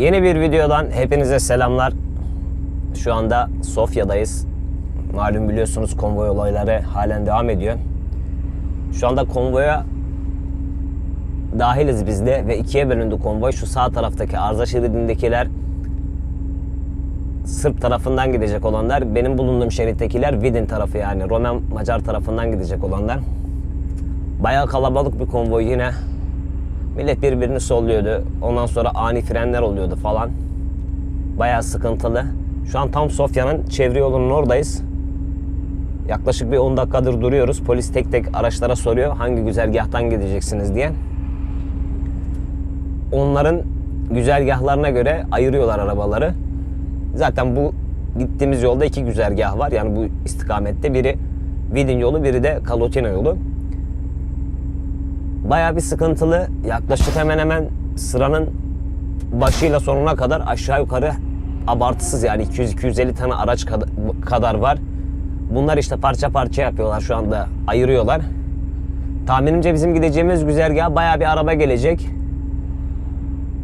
Yeni bir videodan hepinize selamlar. Şu anda Sofya'dayız. Malum biliyorsunuz konvoy olayları halen devam ediyor. Şu anda konvoya dahiliz biz de ve ikiye bölündü konvoy. Şu sağ taraftaki arıza şeridindekiler Sırp tarafından gidecek olanlar, benim bulunduğum şerittekiler Vidin tarafı yani Roman Macar tarafından gidecek olanlar. Bayağı kalabalık bir konvoy yine. Millet birbirini solluyordu. Ondan sonra ani frenler oluyordu falan. Bayağı sıkıntılı. Şu an tam Sofya'nın çevre yolunun oradayız. Yaklaşık bir 10 dakikadır duruyoruz. Polis tek tek araçlara soruyor hangi güzergahtan gideceksiniz diye. Onların güzergahlarına göre ayırıyorlar arabaları. Zaten bu gittiğimiz yolda iki güzergah var. Yani bu istikamette biri Vidin yolu, biri de Kalotina yolu. Bayağı bir sıkıntılı. Yaklaşık hemen hemen sıranın başıyla sonuna kadar aşağı yukarı abartısız yani 200-250 tane araç kad- kadar var. Bunlar işte parça parça yapıyorlar şu anda. Ayırıyorlar. Tahminimce bizim gideceğimiz güzergaha bayağı bir araba gelecek.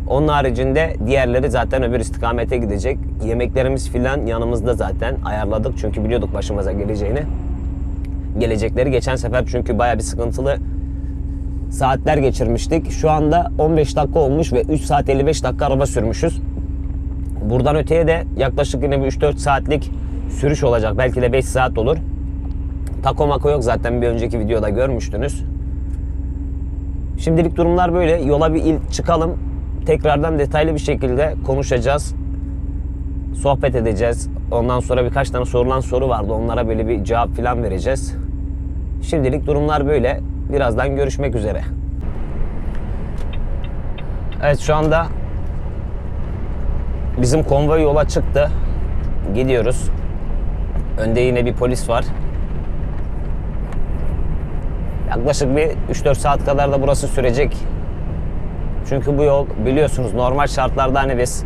Onun haricinde diğerleri zaten öbür istikamete gidecek. Yemeklerimiz filan yanımızda zaten ayarladık. Çünkü biliyorduk başımıza geleceğini. Gelecekleri geçen sefer çünkü bayağı bir sıkıntılı saatler geçirmiştik. Şu anda 15 dakika olmuş ve 3 saat 55 dakika araba sürmüşüz. Buradan öteye de yaklaşık yine bir 3-4 saatlik sürüş olacak. Belki de 5 saat olur. Tako mako yok zaten bir önceki videoda görmüştünüz. Şimdilik durumlar böyle. Yola bir il çıkalım. Tekrardan detaylı bir şekilde konuşacağız. Sohbet edeceğiz. Ondan sonra birkaç tane sorulan soru vardı. Onlara böyle bir cevap falan vereceğiz. Şimdilik durumlar böyle. Birazdan görüşmek üzere. Evet şu anda bizim konvoy yola çıktı. Gidiyoruz. Önde yine bir polis var. Yaklaşık bir 3-4 saat kadar da burası sürecek. Çünkü bu yol biliyorsunuz normal şartlarda hani biz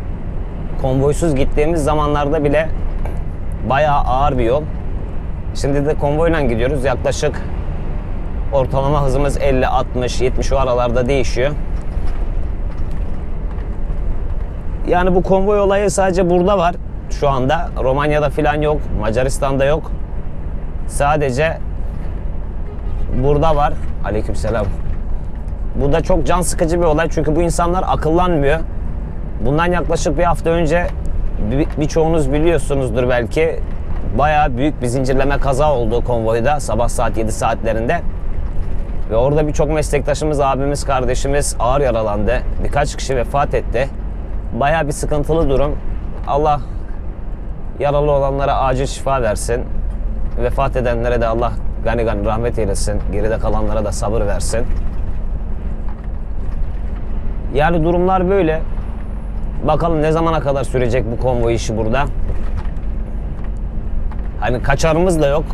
konvoysuz gittiğimiz zamanlarda bile bayağı ağır bir yol. Şimdi de konvoyla gidiyoruz. Yaklaşık ortalama hızımız 50, 60, 70 o aralarda değişiyor. Yani bu konvoy olayı sadece burada var şu anda. Romanya'da falan yok, Macaristan'da yok. Sadece burada var. Aleykümselam. Bu da çok can sıkıcı bir olay çünkü bu insanlar akıllanmıyor. Bundan yaklaşık bir hafta önce bir- birçoğunuz biliyorsunuzdur belki bayağı büyük bir zincirleme kaza oldu konvoyda sabah saat 7 saatlerinde. Ve orada birçok meslektaşımız, abimiz, kardeşimiz ağır yaralandı. Birkaç kişi vefat etti. Bayağı bir sıkıntılı durum. Allah yaralı olanlara acil şifa versin. Vefat edenlere de Allah gani gani rahmet eylesin. Geride kalanlara da sabır versin. Yani durumlar böyle. Bakalım ne zamana kadar sürecek bu konvoy işi burada. Hani kaçarımız da yok.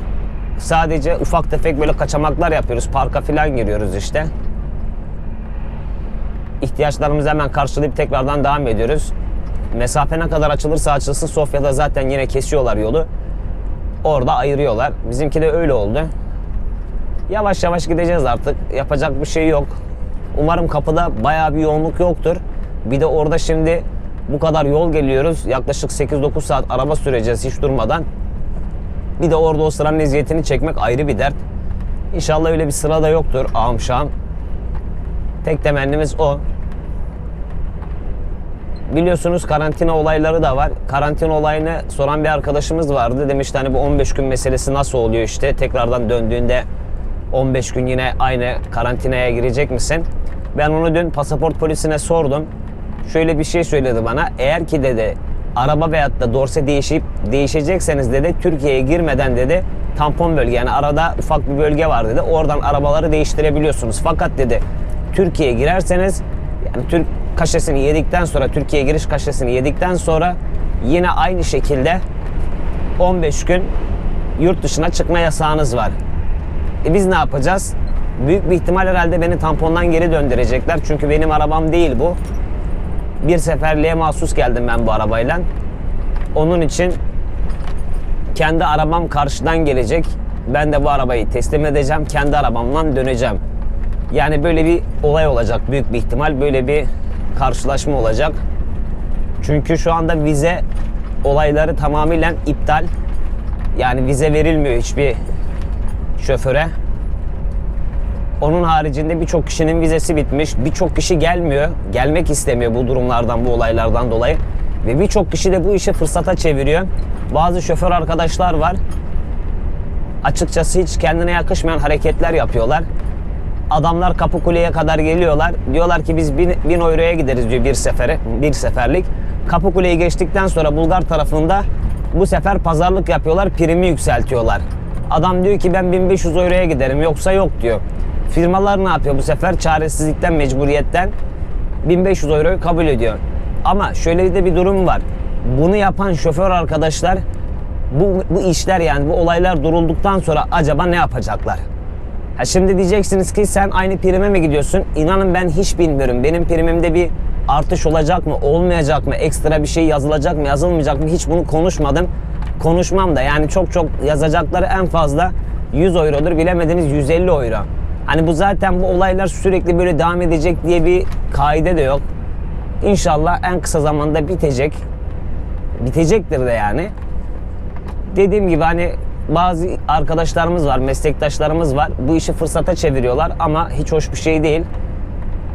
Sadece ufak tefek böyle kaçamaklar yapıyoruz. Parka falan giriyoruz işte. İhtiyaçlarımızı hemen karşılayıp tekrardan devam ediyoruz. Mesafe ne kadar açılırsa açılsın Sofya'da zaten yine kesiyorlar yolu. Orada ayırıyorlar. Bizimki de öyle oldu. Yavaş yavaş gideceğiz artık. Yapacak bir şey yok. Umarım kapıda bayağı bir yoğunluk yoktur. Bir de orada şimdi bu kadar yol geliyoruz. Yaklaşık 8-9 saat araba süreceğiz hiç durmadan. Bir de orada o sıranın eziyetini çekmek ayrı bir dert. İnşallah öyle bir sıra da yoktur ağam şahım. Tek temennimiz o. Biliyorsunuz karantina olayları da var. Karantina olayını soran bir arkadaşımız vardı. Demişti hani bu 15 gün meselesi nasıl oluyor işte. Tekrardan döndüğünde 15 gün yine aynı karantinaya girecek misin? Ben onu dün pasaport polisine sordum. Şöyle bir şey söyledi bana. Eğer ki dedi araba veyahut da dorse değişip değişecekseniz dedi Türkiye'ye girmeden dedi tampon bölge yani arada ufak bir bölge var dedi. Oradan arabaları değiştirebiliyorsunuz. Fakat dedi Türkiye'ye girerseniz yani Türk kaşesini yedikten sonra Türkiye'ye giriş kaşesini yedikten sonra yine aynı şekilde 15 gün yurt dışına çıkma yasağınız var. E biz ne yapacağız? Büyük bir ihtimal herhalde beni tampondan geri döndürecekler. Çünkü benim arabam değil bu. Bir seferliğe mahsus geldim ben bu arabayla. Onun için kendi arabam karşıdan gelecek. Ben de bu arabayı teslim edeceğim. Kendi arabamla döneceğim. Yani böyle bir olay olacak büyük bir ihtimal. Böyle bir karşılaşma olacak. Çünkü şu anda vize olayları tamamıyla iptal. Yani vize verilmiyor hiçbir şoföre. Onun haricinde birçok kişinin vizesi bitmiş. Birçok kişi gelmiyor. Gelmek istemiyor bu durumlardan, bu olaylardan dolayı. Ve birçok kişi de bu işi fırsata çeviriyor. Bazı şoför arkadaşlar var. Açıkçası hiç kendine yakışmayan hareketler yapıyorlar. Adamlar Kapıkule'ye kadar geliyorlar. Diyorlar ki biz 1000 bin euroya gideriz diyor bir sefere, bir seferlik. Kapıkule'yi geçtikten sonra Bulgar tarafında bu sefer pazarlık yapıyorlar, primi yükseltiyorlar. Adam diyor ki ben 1500 euroya giderim yoksa yok diyor. Firmalar ne yapıyor bu sefer? Çaresizlikten, mecburiyetten 1500 euroyu kabul ediyor. Ama şöyle de bir durum var. Bunu yapan şoför arkadaşlar bu, bu işler yani bu olaylar durulduktan sonra acaba ne yapacaklar? Ha şimdi diyeceksiniz ki sen aynı prime mi gidiyorsun? İnanın ben hiç bilmiyorum. Benim primimde bir artış olacak mı, olmayacak mı, ekstra bir şey yazılacak mı, yazılmayacak mı hiç bunu konuşmadım. Konuşmam da yani çok çok yazacakları en fazla 100 eurodur bilemediniz 150 euro. Hani bu zaten bu olaylar sürekli böyle devam edecek diye bir kaide de yok. İnşallah en kısa zamanda bitecek. Bitecektir de yani dediğim gibi hani bazı arkadaşlarımız var, meslektaşlarımız var. Bu işi fırsata çeviriyorlar ama hiç hoş bir şey değil.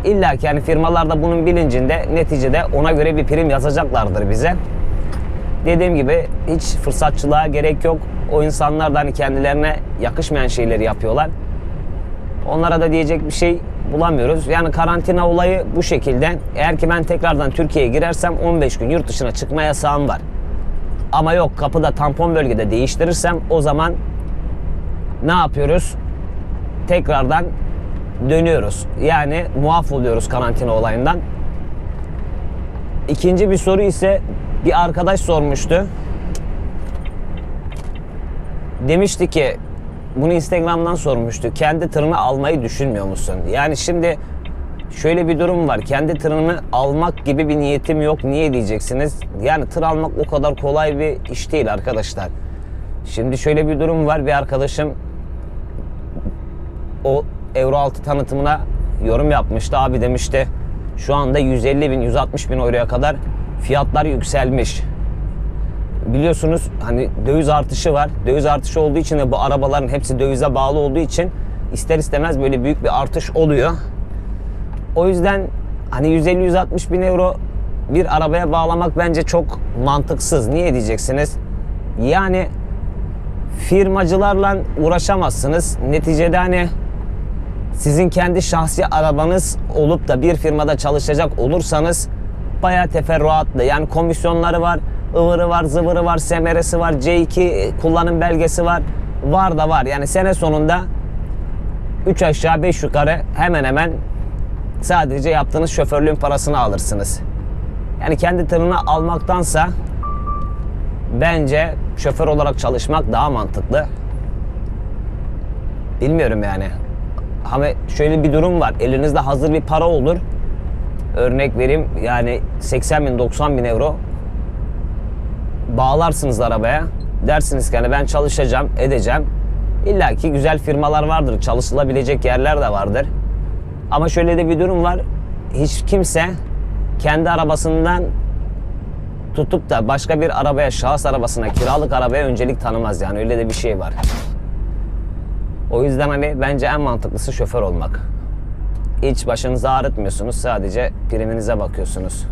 İlla ki yani firmalar da bunun bilincinde neticede ona göre bir prim yazacaklardır bize. Dediğim gibi hiç fırsatçılığa gerek yok. O insanlar da hani kendilerine yakışmayan şeyleri yapıyorlar. Onlara da diyecek bir şey bulamıyoruz. Yani karantina olayı bu şekilde. Eğer ki ben tekrardan Türkiye'ye girersem 15 gün yurt dışına çıkma yasağım var. Ama yok kapıda tampon bölgede değiştirirsem o zaman ne yapıyoruz? Tekrardan dönüyoruz. Yani muaf oluyoruz karantina olayından. İkinci bir soru ise bir arkadaş sormuştu. Demişti ki bunu Instagram'dan sormuştu. Kendi tırını almayı düşünmüyor musun? Yani şimdi şöyle bir durum var. Kendi tırını almak gibi bir niyetim yok. Niye diyeceksiniz? Yani tır almak o kadar kolay bir iş değil arkadaşlar. Şimdi şöyle bir durum var. Bir arkadaşım o Euro 6 tanıtımına yorum yapmıştı. Abi demişti şu anda 150 bin, 160 bin euroya kadar fiyatlar yükselmiş. Biliyorsunuz hani döviz artışı var. Döviz artışı olduğu için de bu arabaların hepsi dövize bağlı olduğu için ister istemez böyle büyük bir artış oluyor. O yüzden hani 150-160 bin euro bir arabaya bağlamak bence çok mantıksız. Niye diyeceksiniz? Yani firmacılarla uğraşamazsınız. Neticede hani sizin kendi şahsi arabanız olup da bir firmada çalışacak olursanız bayağı teferruatlı. Yani komisyonları var, ıvırı var, zıvırı var, semeresi var, C2 kullanım belgesi var. Var da var. Yani sene sonunda 3 aşağı 5 yukarı hemen hemen sadece yaptığınız şoförlüğün parasını alırsınız. Yani kendi tırını almaktansa bence şoför olarak çalışmak daha mantıklı. Bilmiyorum yani. Ama şöyle bir durum var. Elinizde hazır bir para olur. Örnek vereyim yani 80 bin 90 bin euro bağlarsınız arabaya. Dersiniz ki hani ben çalışacağım, edeceğim. İlla ki güzel firmalar vardır, çalışılabilecek yerler de vardır. Ama şöyle de bir durum var. Hiç kimse kendi arabasından tutup da başka bir arabaya, şahıs arabasına, kiralık arabaya öncelik tanımaz yani. Öyle de bir şey var. O yüzden hani bence en mantıklısı şoför olmak. Hiç başınızı ağrıtmıyorsunuz. Sadece priminize bakıyorsunuz.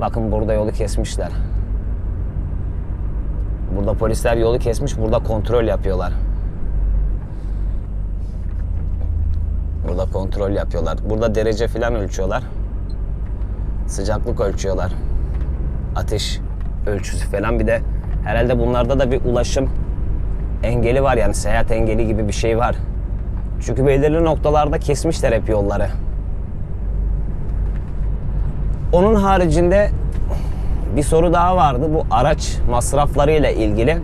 Bakın burada yolu kesmişler. Burada polisler yolu kesmiş. Burada kontrol yapıyorlar. Burada kontrol yapıyorlar. Burada derece falan ölçüyorlar. Sıcaklık ölçüyorlar. Ateş ölçüsü falan. Bir de herhalde bunlarda da bir ulaşım engeli var yani seyahat engeli gibi bir şey var. Çünkü belirli noktalarda kesmişler hep yolları. Onun haricinde bir soru daha vardı. Bu araç masrafları ile ilgili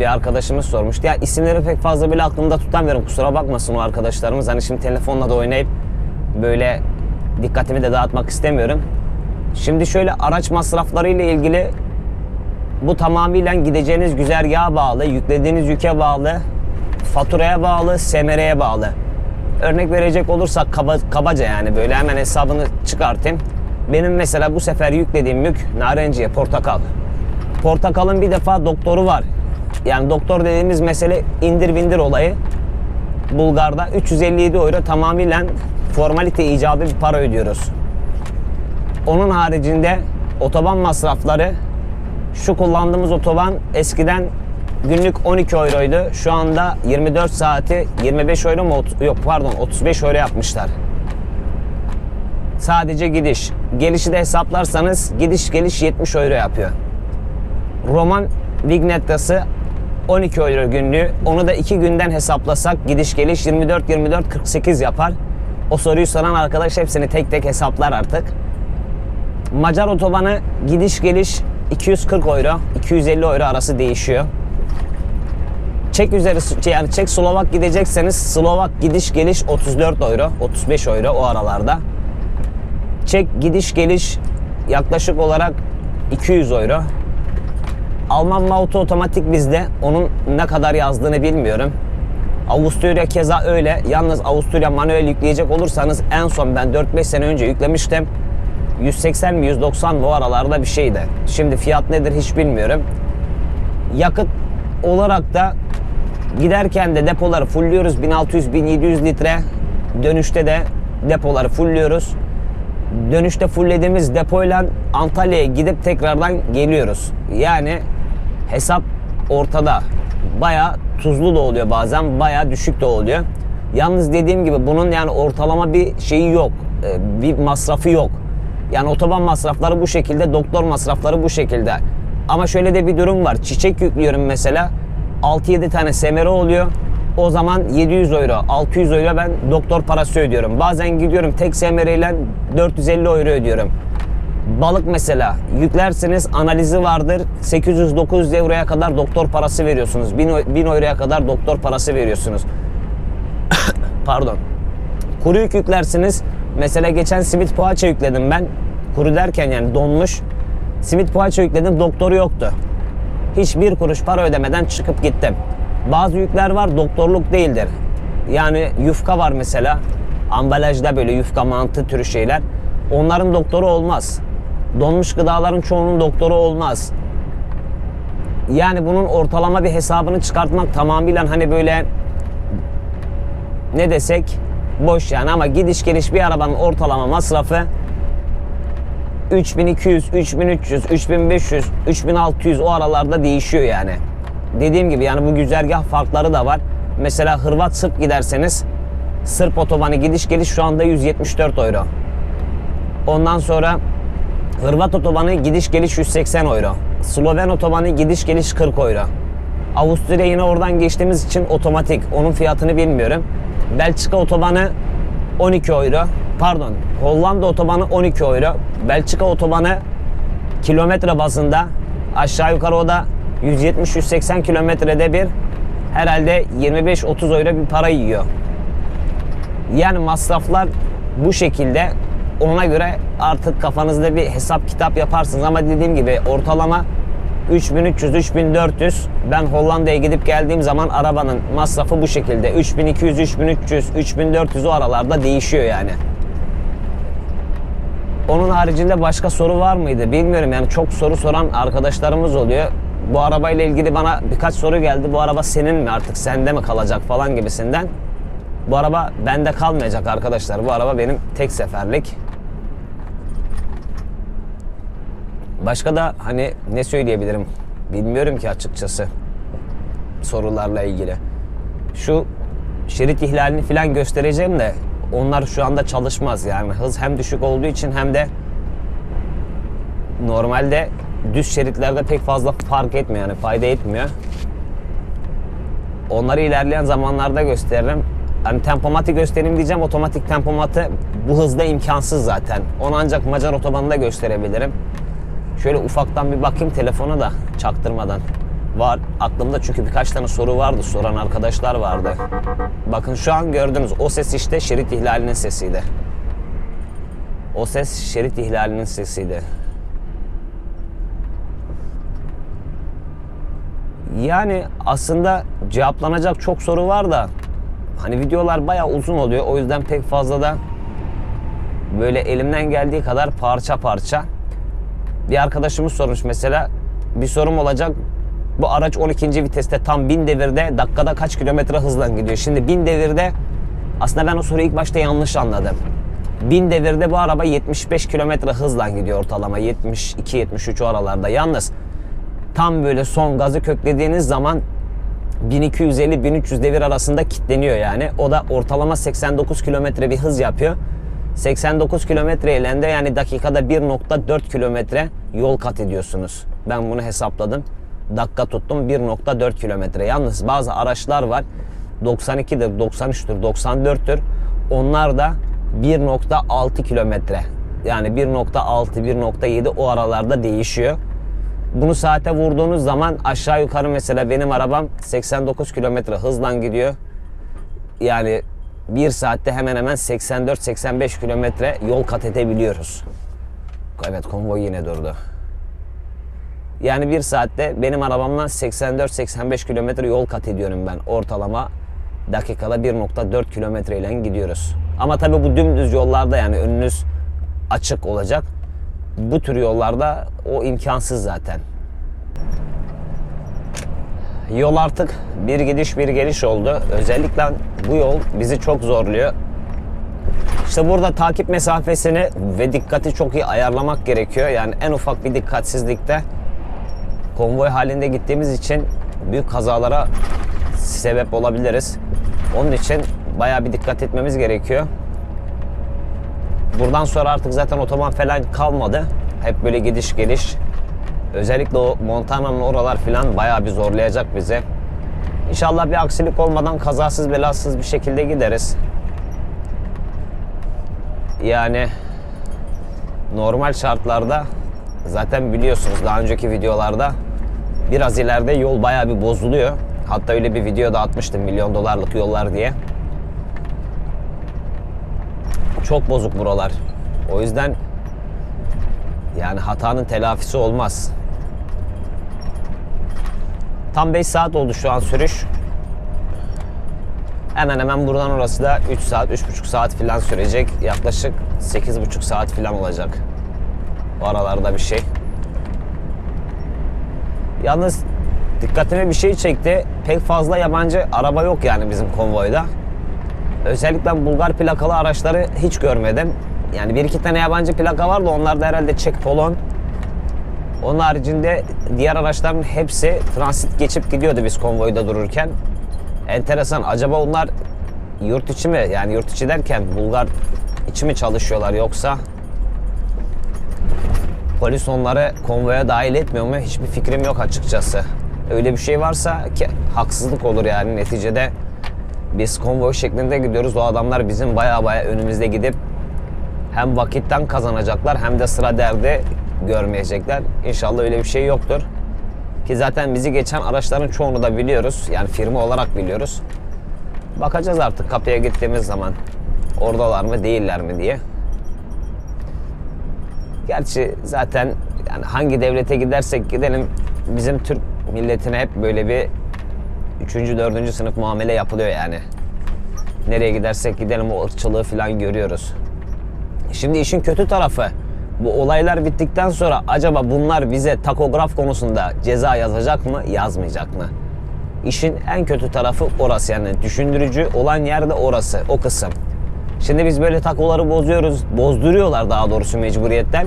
bir arkadaşımız sormuştu. Ya isimleri pek fazla bile aklımda tutamıyorum. Kusura bakmasın o arkadaşlarımız. Hani şimdi telefonla da oynayıp böyle dikkatimi de dağıtmak istemiyorum. Şimdi şöyle araç masrafları ile ilgili bu tamamıyla gideceğiniz güzergaha bağlı, yüklediğiniz yüke bağlı, faturaya bağlı, semereye bağlı. Örnek verecek olursak kaba, kabaca yani böyle hemen hesabını çıkartayım. Benim mesela bu sefer yüklediğim yük narenciye, portakal. Portakalın bir defa doktoru var. Yani doktor dediğimiz mesele indir bindir olayı. Bulgar'da 357 euro tamamen formalite icabı bir para ödüyoruz. Onun haricinde otoban masrafları şu kullandığımız otoban eskiden günlük 12 euroydu. Şu anda 24 saati 25 euro mu? Yok pardon 35 euro yapmışlar. Sadece gidiş. Gelişi de hesaplarsanız gidiş geliş 70 euro yapıyor. Roman Vignetta'sı 12 euro günlüğü. Onu da 2 günden hesaplasak gidiş geliş 24 24 48 yapar. O soruyu soran arkadaş hepsini tek tek hesaplar artık. Macar otobanı gidiş geliş 240 euro, 250 euro arası değişiyor. Çek üzeri yani Çek Slovak gidecekseniz Slovak gidiş geliş 34 euro, 35 euro o aralarda. Çek gidiş geliş yaklaşık olarak 200 euro. Alman Mauto otomatik bizde. Onun ne kadar yazdığını bilmiyorum. Avusturya keza öyle. Yalnız Avusturya manuel yükleyecek olursanız en son ben 4-5 sene önce yüklemiştim. 180 mi 190 mı o aralarda bir şeydi. Şimdi fiyat nedir hiç bilmiyorum. Yakıt olarak da giderken de depoları fullüyoruz 1600-1700 litre. Dönüşte de depoları fullüyoruz. Dönüşte fulllediğimiz depoyla Antalya'ya gidip tekrardan geliyoruz. Yani hesap ortada. Baya tuzlu da oluyor bazen, baya düşük de oluyor. Yalnız dediğim gibi bunun yani ortalama bir şeyi yok. Ee, Bir masrafı yok. Yani otoban masrafları bu şekilde, doktor masrafları bu şekilde. Ama şöyle de bir durum var. Çiçek yüklüyorum mesela. 6-7 tane semere oluyor. O zaman 700 euro, 600 euro ben doktor parası ödüyorum. Bazen gidiyorum tek semereyle 450 euro ödüyorum. Balık mesela yüklerseniz analizi vardır. 800-900 euroya kadar doktor parası veriyorsunuz. 1000, o- 1000 euroya kadar doktor parası veriyorsunuz. Pardon. Kuru yük yüklersiniz. Mesela geçen simit poğaça yükledim ben. Kuru derken yani donmuş. Simit poğaça yükledim doktoru yoktu. Hiçbir kuruş para ödemeden çıkıp gittim. Bazı yükler var doktorluk değildir. Yani yufka var mesela. Ambalajda böyle yufka mantı türü şeyler. Onların doktoru olmaz. Donmuş gıdaların çoğunun doktoru olmaz. Yani bunun ortalama bir hesabını çıkartmak tamamıyla hani böyle ne desek boş yani ama gidiş geliş bir arabanın ortalama masrafı 3200, 3300, 3500, 3600 o aralarda değişiyor yani. Dediğim gibi yani bu güzergah farkları da var. Mesela Hırvat Sırp giderseniz Sırp otobanı gidiş geliş şu anda 174 euro. Ondan sonra Hırvat otobanı gidiş geliş 180 euro. Sloven otobanı gidiş geliş 40 euro. Avusturya yine oradan geçtiğimiz için otomatik. Onun fiyatını bilmiyorum. Belçika otobanı 12 euro. Pardon. Hollanda otobanı 12 euro. Belçika otobanı kilometre bazında aşağı yukarı o da 170-180 kilometrede bir herhalde 25-30 euro bir para yiyor. Yani masraflar bu şekilde ona göre artık kafanızda bir hesap kitap yaparsınız ama dediğim gibi ortalama 3300 3400 ben Hollanda'ya gidip geldiğim zaman arabanın masrafı bu şekilde 3200 3300 3400 o aralarda değişiyor yani. Onun haricinde başka soru var mıydı bilmiyorum yani çok soru soran arkadaşlarımız oluyor. Bu arabayla ilgili bana birkaç soru geldi. Bu araba senin mi artık sende mi kalacak falan gibisinden. Bu araba bende kalmayacak arkadaşlar. Bu araba benim tek seferlik. Başka da hani ne söyleyebilirim bilmiyorum ki açıkçası sorularla ilgili. Şu şerit ihlalini falan göstereceğim de onlar şu anda çalışmaz yani hız hem düşük olduğu için hem de normalde düz şeritlerde pek fazla fark etmiyor yani fayda etmiyor. Onları ilerleyen zamanlarda gösteririm. Hani tempomatı göstereyim diyeceğim. Otomatik tempomatı bu hızda imkansız zaten. Onu ancak Macar otobanında gösterebilirim. Şöyle ufaktan bir bakayım telefona da çaktırmadan. Var aklımda çünkü birkaç tane soru vardı. Soran arkadaşlar vardı. Bakın şu an gördünüz. O ses işte şerit ihlalinin sesiydi. O ses şerit ihlalinin sesiydi. Yani aslında cevaplanacak çok soru var da hani videolar bayağı uzun oluyor. O yüzden pek fazla da böyle elimden geldiği kadar parça parça bir arkadaşımız sormuş mesela bir sorum olacak bu araç 12. viteste tam 1000 devirde dakikada kaç kilometre hızla gidiyor? Şimdi 1000 devirde aslında ben o soruyu ilk başta yanlış anladım. 1000 devirde bu araba 75 kilometre hızla gidiyor ortalama 72-73 o aralarda. Yalnız tam böyle son gazı köklediğiniz zaman 1250-1300 devir arasında kitleniyor yani. O da ortalama 89 kilometre bir hız yapıyor. 89 kilometre ile yani dakikada 1.4 kilometre yol kat ediyorsunuz. Ben bunu hesapladım. Dakika tuttum 1.4 kilometre. Yalnız bazı araçlar var 92'dir, 93'tür, 94'tür. Onlar da 1.6 kilometre. Yani 1.6, 1.7 o aralarda değişiyor. Bunu saate vurduğunuz zaman aşağı yukarı mesela benim arabam 89 kilometre hızla gidiyor. Yani bir saatte hemen hemen 84-85 kilometre yol kat edebiliyoruz. Evet konvoy yine durdu. Yani bir saatte benim arabamla 84-85 kilometre yol kat ediyorum ben ortalama dakikada 1.4 kilometre ile gidiyoruz. Ama tabii bu dümdüz yollarda yani önünüz açık olacak. Bu tür yollarda o imkansız zaten. Yol artık bir gidiş bir geliş oldu. Özellikle bu yol bizi çok zorluyor. İşte burada takip mesafesini ve dikkati çok iyi ayarlamak gerekiyor. Yani en ufak bir dikkatsizlikte konvoy halinde gittiğimiz için büyük kazalara sebep olabiliriz. Onun için bayağı bir dikkat etmemiz gerekiyor. Buradan sonra artık zaten otoban falan kalmadı. Hep böyle gidiş geliş. Özellikle o Montana'nın oralar falan bayağı bir zorlayacak bizi. İnşallah bir aksilik olmadan kazasız belasız bir şekilde gideriz. Yani normal şartlarda zaten biliyorsunuz daha önceki videolarda biraz ileride yol bayağı bir bozuluyor. Hatta öyle bir video da atmıştım milyon dolarlık yollar diye. Çok bozuk buralar. O yüzden yani hatanın telafisi olmaz. Tam 5 saat oldu şu an sürüş. Hemen hemen buradan orası da 3 saat, 3,5 saat falan sürecek. Yaklaşık 8,5 saat falan olacak. O aralarda bir şey. Yalnız dikkatimi bir şey çekti. Pek fazla yabancı araba yok yani bizim konvoyda. Özellikle Bulgar plakalı araçları hiç görmedim. Yani bir iki tane yabancı plaka var da onlar da herhalde Çek Polon. Onun haricinde diğer araçların hepsi transit geçip gidiyordu biz konvoyda dururken. Enteresan. Acaba onlar yurt içi mi? Yani yurt içi derken Bulgar içi mi çalışıyorlar yoksa polis onları konvoya dahil etmiyor mu? Hiçbir fikrim yok açıkçası. Öyle bir şey varsa ki haksızlık olur yani neticede biz konvoy şeklinde gidiyoruz. O adamlar bizim baya baya önümüzde gidip hem vakitten kazanacaklar hem de sıra derdi görmeyecekler. İnşallah öyle bir şey yoktur. Ki zaten bizi geçen araçların çoğunu da biliyoruz. Yani firma olarak biliyoruz. Bakacağız artık kapıya gittiğimiz zaman oradalar mı değiller mi diye. Gerçi zaten yani hangi devlete gidersek gidelim bizim Türk milletine hep böyle bir 3. 4. sınıf muamele yapılıyor yani. Nereye gidersek gidelim o ırkçılığı falan görüyoruz. Şimdi işin kötü tarafı bu olaylar bittikten sonra acaba bunlar bize takograf konusunda ceza yazacak mı, yazmayacak mı? İşin en kötü tarafı orası yani düşündürücü olan yer de orası, o kısım. Şimdi biz böyle takoları bozuyoruz, bozduruyorlar daha doğrusu mecburiyetten.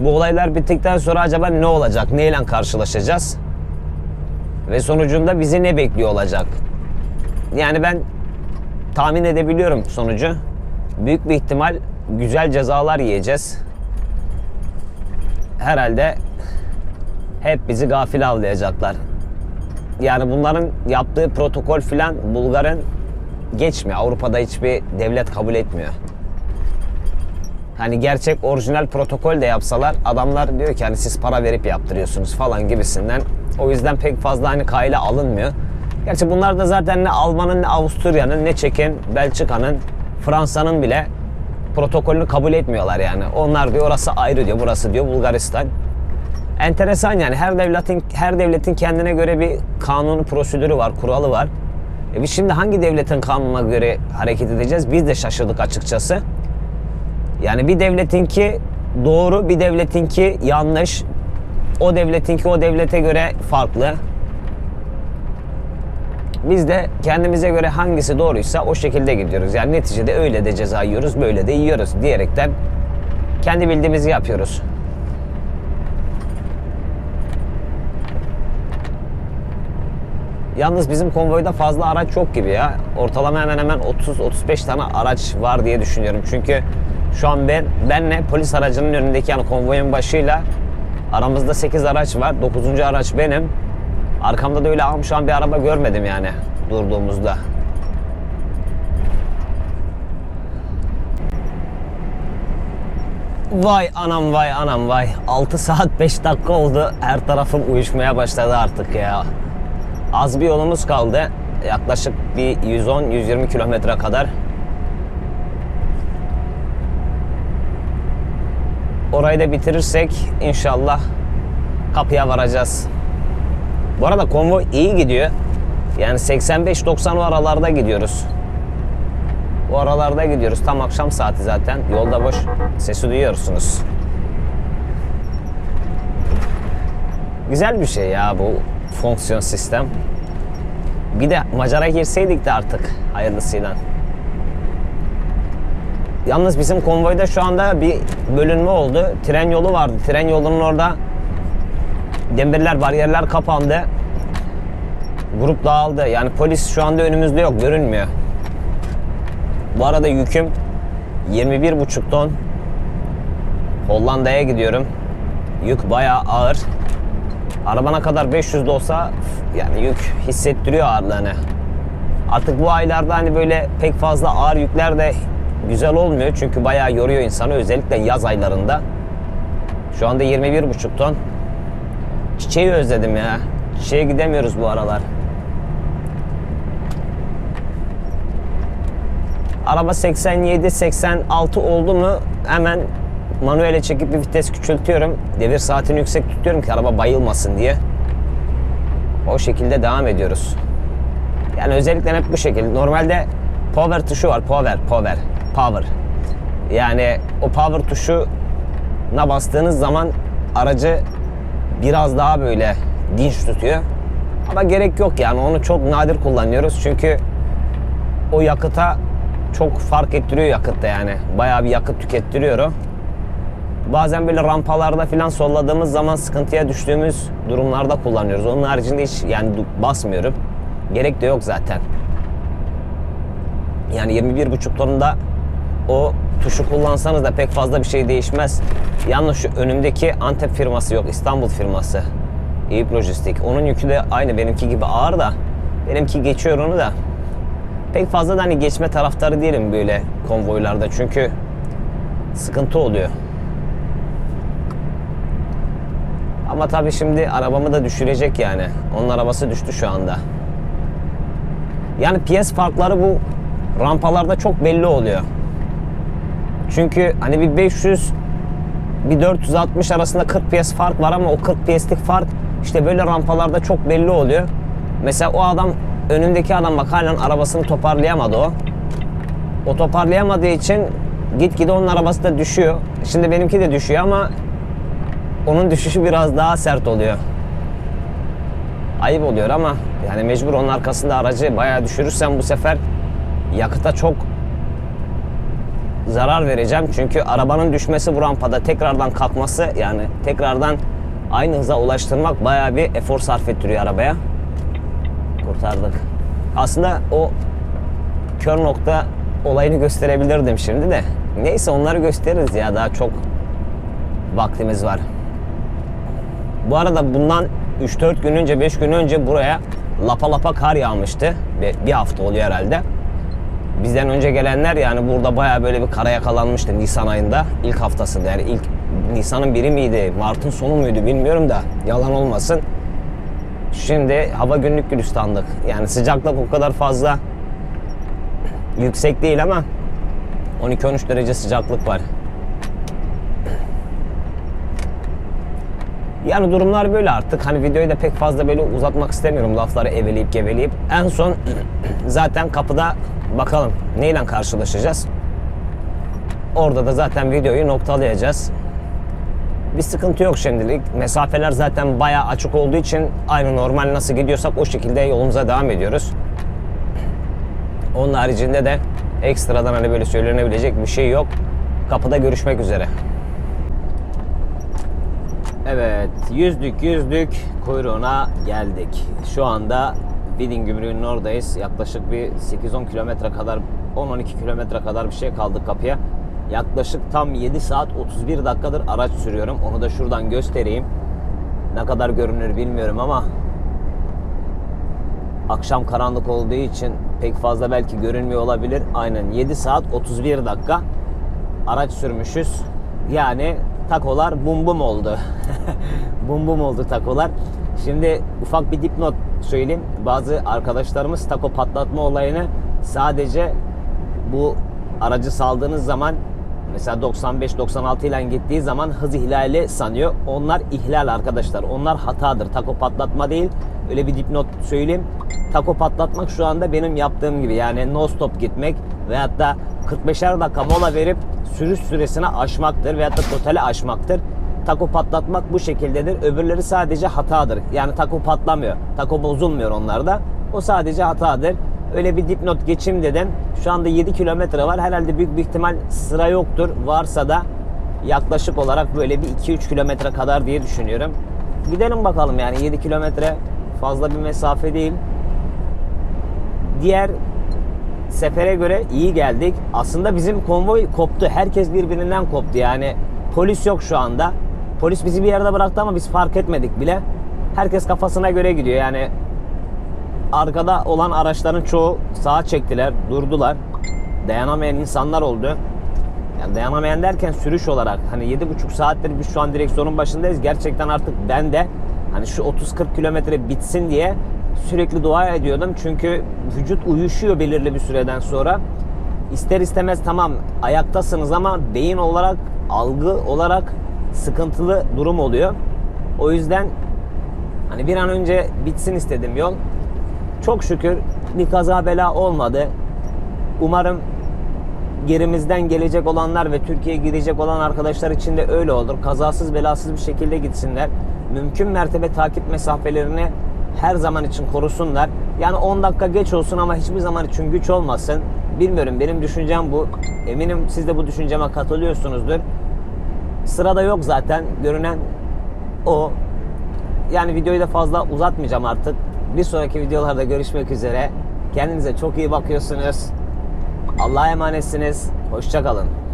Bu olaylar bittikten sonra acaba ne olacak, neyle karşılaşacağız? Ve sonucunda bizi ne bekliyor olacak? Yani ben tahmin edebiliyorum sonucu. Büyük bir ihtimal güzel cezalar yiyeceğiz. Herhalde hep bizi gafil avlayacaklar. Yani bunların yaptığı protokol filan Bulgar'ın geçmiyor. Avrupa'da hiçbir devlet kabul etmiyor. Hani gerçek orijinal protokol de yapsalar adamlar diyor ki hani siz para verip yaptırıyorsunuz falan gibisinden. O yüzden pek fazla hani kayla alınmıyor. Gerçi bunlar da zaten ne Alman'ın ne Avusturya'nın ne Çek'in, Belçika'nın, Fransa'nın bile protokolünü kabul etmiyorlar yani. Onlar diyor orası ayrı diyor, burası diyor Bulgaristan. Enteresan yani her devletin her devletin kendine göre bir kanunu, prosedürü var, kuralı var. E biz şimdi hangi devletin kanununa göre hareket edeceğiz? Biz de şaşırdık açıkçası. Yani bir devletinki doğru, bir devletinki yanlış. O devletinki o devlete göre farklı. Biz de kendimize göre hangisi doğruysa o şekilde gidiyoruz. Yani neticede öyle de ceza yiyoruz, böyle de yiyoruz diyerekten kendi bildiğimizi yapıyoruz. Yalnız bizim konvoyda fazla araç yok gibi ya. Ortalama hemen hemen 30-35 tane araç var diye düşünüyorum. Çünkü şu an ben benle polis aracının önündeki yani konvoyun başıyla aramızda 8 araç var. 9. araç benim. Arkamda da öyle amşan bir araba görmedim yani durduğumuzda. Vay anam vay anam vay. 6 saat 5 dakika oldu. Her tarafım uyuşmaya başladı artık ya. Az bir yolumuz kaldı. Yaklaşık bir 110-120 kilometre kadar. Orayı da bitirirsek inşallah kapıya varacağız. Bu arada konvoy iyi gidiyor. Yani 85-90 o aralarda gidiyoruz. O aralarda gidiyoruz. Tam akşam saati zaten. Yolda boş. Sesi duyuyorsunuz. Güzel bir şey ya bu fonksiyon sistem. Bir de Macar'a girseydik de artık hayırlısıyla. Yalnız bizim konvoyda şu anda bir bölünme oldu. Tren yolu vardı. Tren yolunun orada demirler, bariyerler kapandı. Grup dağıldı. Yani polis şu anda önümüzde yok, görünmüyor. Bu arada yüküm 21,5 ton. Hollanda'ya gidiyorum. Yük bayağı ağır. Arabana kadar 500 de olsa yani yük hissettiriyor ağırlığını. Artık bu aylarda hani böyle pek fazla ağır yükler de güzel olmuyor. Çünkü bayağı yoruyor insanı özellikle yaz aylarında. Şu anda 21,5 ton. Çiçeği özledim ya. Çiçeğe gidemiyoruz bu aralar. Araba 87-86 oldu mu hemen manuele çekip bir vites küçültüyorum. Devir saatini yüksek tutuyorum ki araba bayılmasın diye. O şekilde devam ediyoruz. Yani özellikle hep bu şekilde. Normalde power tuşu var. Power, power, power. Yani o power tuşuna bastığınız zaman aracı biraz daha böyle dinç tutuyor. Ama gerek yok yani onu çok nadir kullanıyoruz çünkü o yakıta çok fark ettiriyor yakıtta yani. Bayağı bir yakıt tükettiriyor o. Bazen böyle rampalarda falan solladığımız zaman sıkıntıya düştüğümüz durumlarda kullanıyoruz. Onun haricinde hiç yani basmıyorum. Gerek de yok zaten. Yani 21,5 tonunda o tuşu kullansanız da pek fazla bir şey değişmez. Yalnız şu önümdeki Antep firması yok, İstanbul firması. Eyüp Lojistik. Onun yükü de aynı benimki gibi ağır da. Benimki geçiyor onu da. Pek fazla da hani geçme taraftarı değilim böyle konvoylarda çünkü sıkıntı oluyor. Ama tabii şimdi arabamı da düşürecek yani. Onun arabası düştü şu anda. Yani piyes farkları bu rampalarda çok belli oluyor. Çünkü hani bir 500 bir 460 arasında 40 piyes fark var ama o 40 piyeslik fark işte böyle rampalarda çok belli oluyor. Mesela o adam önündeki adam bak halen arabasını toparlayamadı o. O toparlayamadığı için gitgide onun arabası da düşüyor. Şimdi benimki de düşüyor ama onun düşüşü biraz daha sert oluyor. Ayıp oluyor ama yani mecbur onun arkasında aracı bayağı düşürürsen bu sefer yakıta çok zarar vereceğim. Çünkü arabanın düşmesi bu rampada tekrardan kalkması yani tekrardan aynı hıza ulaştırmak bayağı bir efor sarf ettiriyor arabaya. Kurtardık. Aslında o kör nokta olayını gösterebilirdim şimdi de. Neyse onları gösteririz ya daha çok vaktimiz var. Bu arada bundan 3-4 gün önce 5 gün önce buraya lapa lapa kar yağmıştı. Bir, bir hafta oluyor herhalde. Bizden önce gelenler yani burada baya böyle bir kara yakalanmıştı Nisan ayında. ilk haftasında yani ilk Nisan'ın biri miydi, Mart'ın sonu muydu bilmiyorum da yalan olmasın. Şimdi hava günlük gülistanlık. Yani sıcaklık o kadar fazla yüksek değil ama 12-13 derece sıcaklık var. Yani durumlar böyle artık. Hani videoyu da pek fazla böyle uzatmak istemiyorum lafları eveleyip geveleyip. En son zaten kapıda bakalım neyle karşılaşacağız. Orada da zaten videoyu noktalayacağız. Bir sıkıntı yok şimdilik. Mesafeler zaten bayağı açık olduğu için aynı normal nasıl gidiyorsak o şekilde yolumuza devam ediyoruz. Onun haricinde de ekstradan hani böyle söylenebilecek bir şey yok. Kapıda görüşmek üzere. Evet, yüzdük yüzdük kuyruğuna geldik. Şu anda Vidin Gümrüğü'nün oradayız. Yaklaşık bir 8-10 kilometre kadar, 10-12 kilometre kadar bir şey kaldı kapıya. Yaklaşık tam 7 saat 31 dakikadır araç sürüyorum. Onu da şuradan göstereyim. Ne kadar görünür bilmiyorum ama akşam karanlık olduğu için pek fazla belki görünmüyor olabilir. Aynen 7 saat 31 dakika araç sürmüşüz. Yani takolar bum bum oldu. bum bum oldu takolar. Şimdi ufak bir dipnot söyleyeyim. Bazı arkadaşlarımız tako patlatma olayını sadece bu aracı saldığınız zaman mesela 95-96 ile gittiği zaman hız ihlali sanıyor. Onlar ihlal arkadaşlar. Onlar hatadır. Tako patlatma değil. Öyle bir dipnot söyleyeyim. Tako patlatmak şu anda benim yaptığım gibi. Yani no stop gitmek veyahut da 45'er dakika mola verip sürüş süresini aşmaktır veyahut da totali aşmaktır. Tako patlatmak bu şekildedir. Öbürleri sadece hatadır. Yani tako patlamıyor. Tako bozulmuyor onlarda. O sadece hatadır. Öyle bir dipnot geçeyim dedim. Şu anda 7 kilometre var. Herhalde büyük bir ihtimal sıra yoktur. Varsa da yaklaşık olarak böyle bir 2-3 kilometre kadar diye düşünüyorum. Gidelim bakalım yani 7 kilometre fazla bir mesafe değil. Diğer sefere göre iyi geldik. Aslında bizim konvoy koptu. Herkes birbirinden koptu. Yani polis yok şu anda. Polis bizi bir yerde bıraktı ama biz fark etmedik bile. Herkes kafasına göre gidiyor. Yani arkada olan araçların çoğu sağa çektiler, durdular. Dayanamayan insanlar oldu. Yani dayanamayan derken sürüş olarak hani 7,5 saattir biz şu an direksiyonun başındayız. Gerçekten artık ben de hani şu 30-40 kilometre bitsin diye sürekli dua ediyordum. Çünkü vücut uyuşuyor belirli bir süreden sonra. İster istemez tamam ayaktasınız ama beyin olarak, algı olarak sıkıntılı durum oluyor. O yüzden hani bir an önce bitsin istedim yol. Çok şükür bir kaza bela olmadı. Umarım gerimizden gelecek olanlar ve Türkiye'ye gidecek olan arkadaşlar için de öyle olur. Kazasız belasız bir şekilde gitsinler. Mümkün mertebe takip mesafelerini her zaman için korusunlar. Yani 10 dakika geç olsun ama hiçbir zaman için güç olmasın. Bilmiyorum benim düşüncem bu. Eminim siz de bu düşünceme katılıyorsunuzdur. Sırada yok zaten. Görünen o. Yani videoyu da fazla uzatmayacağım artık. Bir sonraki videolarda görüşmek üzere. Kendinize çok iyi bakıyorsunuz. Allah'a emanetsiniz. Hoşçakalın.